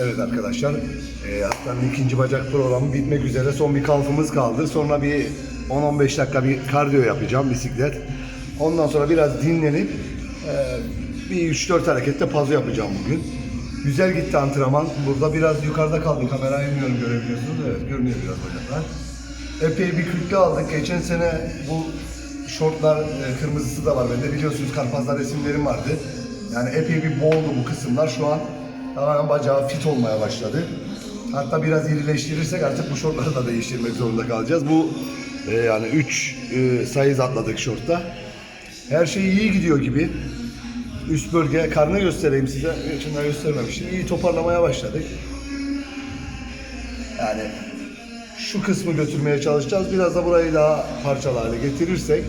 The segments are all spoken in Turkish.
Evet arkadaşlar, e, haftanın ikinci bacak programı bitmek üzere. Son bir kalfımız kaldı. Sonra bir 10-15 dakika bir kardiyo yapacağım bisiklet. Ondan sonra biraz dinlenip e, bir 3-4 harekette pazo yapacağım bugün. Güzel gitti antrenman. Burada biraz yukarıda kaldı. Kamerayı bilmiyorum görebiliyorsunuz. Evet görünüyor biraz bacaklar. Epey bir kütle aldık. Geçen sene bu şortlar e, kırmızısı da var bende. Biliyorsunuz karpazlar resimlerim vardı. Yani epey bir boldu bu kısımlar. Şu an tamamen bacağı fit olmaya başladı. Hatta biraz irileştirirsek artık bu şortları da değiştirmek zorunda kalacağız. Bu e, yani 3 e, sayız atladık şortta. Her şey iyi gidiyor gibi. Üst bölge, karnı göstereyim size. Geçenler göstermemiştim. İyi toparlamaya başladık. Yani şu kısmı götürmeye çalışacağız. Biraz da burayı daha parçalı hale getirirsek.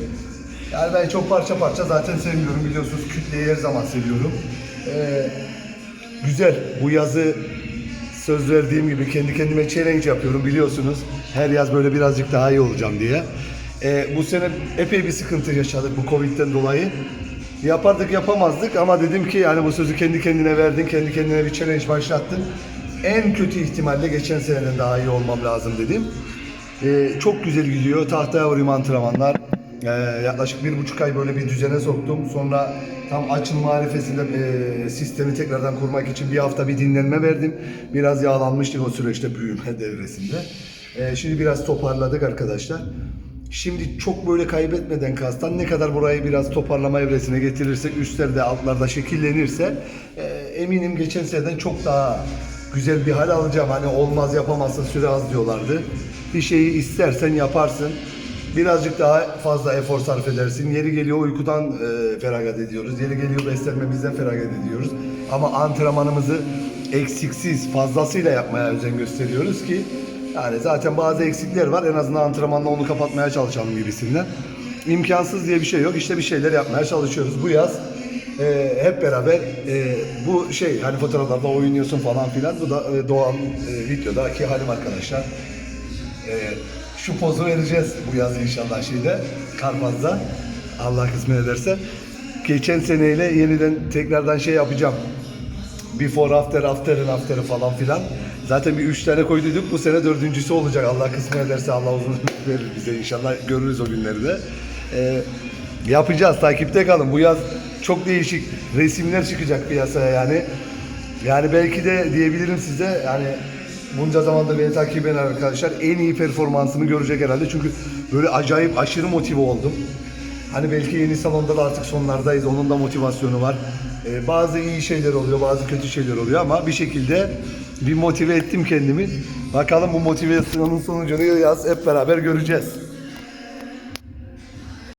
Yani ben çok parça parça zaten sevmiyorum biliyorsunuz. Kütleyi her zaman seviyorum. Ee, güzel. Bu yazı söz verdiğim gibi kendi kendime challenge yapıyorum biliyorsunuz. Her yaz böyle birazcık daha iyi olacağım diye. Ee, bu sene epey bir sıkıntı yaşadık bu Covid'den dolayı. Yapardık yapamazdık ama dedim ki yani bu sözü kendi kendine verdin, kendi kendine bir challenge başlattın. En kötü ihtimalle geçen seneden daha iyi olmam lazım dedim. Ee, çok güzel gidiyor. Tahtaya vuruyorum antrenmanlar. Ee, yaklaşık bir buçuk ay böyle bir düzene soktum. Sonra tam açılma arifesinde e, sistemi tekrardan kurmak için bir hafta bir dinlenme verdim. Biraz yağlanmıştık o süreçte büyüme devresinde. Ee, şimdi biraz toparladık arkadaşlar. Şimdi çok böyle kaybetmeden kastan ne kadar burayı biraz toparlama evresine getirirsek üstlerde altlarda şekillenirse e, eminim geçen seneden çok daha güzel bir hal alacağım. Hani olmaz yapamazsın süre az diyorlardı. Bir şeyi istersen yaparsın. Birazcık daha fazla efor sarf edersin. Yeri geliyor uykudan e, feragat ediyoruz. Yeri geliyor beslenmemizden feragat ediyoruz. Ama antrenmanımızı eksiksiz, fazlasıyla yapmaya özen gösteriyoruz ki yani zaten bazı eksikler var. En azından antrenmanla onu kapatmaya çalışalım gibisinden. İmkansız diye bir şey yok. İşte bir şeyler yapmaya çalışıyoruz. Bu yaz e, hep beraber e, bu şey hani fotoğraflarda oynuyorsun falan filan. Bu da e, Doğan e, videodaki halim arkadaşlar. E, şu pozu vereceğiz bu yaz inşallah şeyde Karpaz'da. Allah kısmet ederse. Geçen seneyle yeniden tekrardan şey yapacağım. Before after after'ın after'ı falan filan. Zaten bir üç tane koyduyduk. Bu sene dördüncüsü olacak. Allah kısmet ederse Allah uzun ömür verir bize inşallah. Görürüz o günleri de. Ee, yapacağız. Takipte kalın. Bu yaz çok değişik resimler çıkacak piyasaya yani. Yani belki de diyebilirim size yani bunca zamandır beni takip eden arkadaşlar en iyi performansımı görecek herhalde. Çünkü böyle acayip aşırı motive oldum. Hani belki yeni salonda da artık sonlardayız. Onun da motivasyonu var. Ee, bazı iyi şeyler oluyor, bazı kötü şeyler oluyor ama bir şekilde bir motive ettim kendimi. Bakalım bu motivasyonun sonucunu yaz hep beraber göreceğiz.